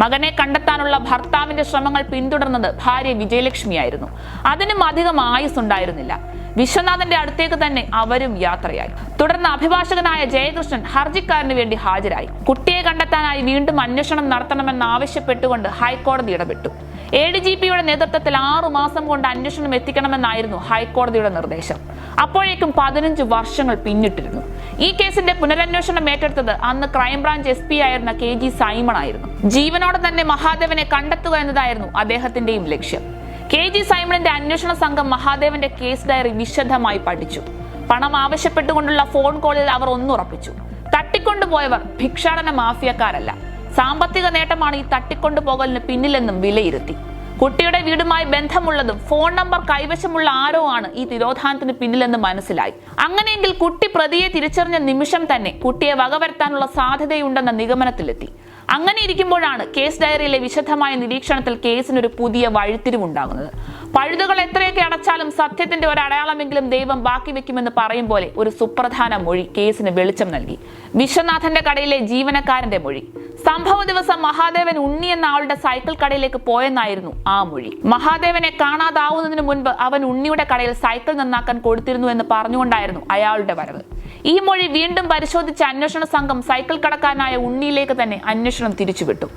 മകനെ കണ്ടെത്താനുള്ള ഭർത്താവിന്റെ ശ്രമങ്ങൾ പിന്തുടർന്നത് ഭാര്യ വിജയലക്ഷ്മിയായിരുന്നു. അതിനും അധികം ആയുസ് ഉണ്ടായിരുന്നില്ല വിശ്വനാഥന്റെ അടുത്തേക്ക് തന്നെ അവരും യാത്രയായി. തുടർന്ന് അഭിഭാഷകനായ ജയകൃഷ്ണൻ ഹർജിക്കാരന് വേണ്ടി ഹാജരായി. കുട്ടിയെ കണ്ടെത്താനായി വീണ്ടും അന്വേഷണം നടത്തണമെന്ന് ആവശ്യപ്പെട്ടുകൊണ്ട് ഹൈക്കോടതി ഇടപെട്ടു. എ ഡി ജി പിയുടെ നേതൃത്വത്തിൽ ആറു മാസം കൊണ്ട് അന്വേഷണം എത്തിക്കണമെന്നായിരുന്നു ഹൈക്കോടതിയുടെ നിർദ്ദേശം. അപ്പോഴേക്കും പതിനഞ്ച് വർഷങ്ങൾ പിന്നിട്ടിരുന്നു. ഈ കേസിന്റെ പുനരന്വേഷണം ഏറ്റെടുത്തത് അന്ന് ക്രൈംബ്രാഞ്ച് എസ് പി ആയിരുന്ന കെ ജി സൈമൺ ആയിരുന്നു. ജീവനോടെ തന്നെ മഹാദേവനെ കണ്ടെത്തുക എന്നതായിരുന്നു അദ്ദേഹത്തിന്റെയും ലക്ഷ്യം. കെ ജി സൈമണിന്റെ അന്വേഷണ സംഘം മഹാദേവന്റെ കേസ് ഡയറി വിശദമായി പഠിച്ചു. പണം ആവശ്യപ്പെട്ടുകൊണ്ടുള്ള ഫോൺ കോളിൽ അവർ ഒന്നുറപ്പിച്ചു. തട്ടിക്കൊണ്ടുപോയവർ ഭിക്ഷാടന മാഫിയക്കാരല്ല. സാമ്പത്തിക നേട്ടമാണ് ഈ തട്ടിക്കൊണ്ടുപോകലിന് പിന്നിലെന്നും വിലയിരുത്തി. കുട്ടിയുടെ വീടുമായി ബന്ധമുള്ളതും ഫോൺ നമ്പർ കൈവശമുള്ള ആരോ ആണ് ഈ തിരോധാനത്തിന് പിന്നിലെന്ന് മനസ്സിലായി. അങ്ങനെയെങ്കിൽ കുട്ടി പ്രതിയെ തിരിച്ചറിഞ്ഞ നിമിഷം തന്നെ കുട്ടിയെ വകവരുത്താനുള്ള സാധ്യതയുണ്ടെന്ന നിഗമനത്തിലെത്തി. അങ്ങനെ ഇരിക്കുമ്പോഴാണ് കേസ് ഡയറിയിലെ വിശദമായ നിരീക്ഷണത്തിൽ കേസിനൊരു പുതിയ വഴിത്തിരിവുണ്ടാകുന്നത്. പഴുതുകൾ എത്രയൊക്കെ അടച്ചാലും സത്യത്തിന്റെ ഒരു അടയാളമെങ്കിലും ദൈവം ബാക്കി വെക്കുമെന്ന് പറയും പോലെ ഒരു സുപ്രധാന മൊഴി കേസിന് വെളിച്ചം നൽകി. വിശ്വനാഥന്റെ കടയിലെ ജീവനക്കാരന്റെ മൊഴി. സംഭവ ദിവസം മഹാദേവൻ ഉണ്ണി എന്ന ആളുടെ സൈക്കിൾ കടയിലേക്ക് പോയെന്നായിരുന്നു ആ മൊഴി. മഹാദേവനെ കാണാതാവുന്നതിന് മുൻപ് അവൻ ഉണ്ണിയുടെ കടയിൽ സൈക്കിൾ നന്നാക്കാൻ കൊടുത്തിരുന്നു എന്ന് പറഞ്ഞുകൊണ്ടായിരുന്നു അയാളുടെ വരവ്. ഈ മൊഴി വീണ്ടും പരിശോധിച്ച അന്വേഷണ സംഘം സൈക്കിൾ കടക്കാരനായ ഉണ്ണിയിലേക്ക് തന്നെ അന്വേഷണം തിരിച്ചുവിട്ടു.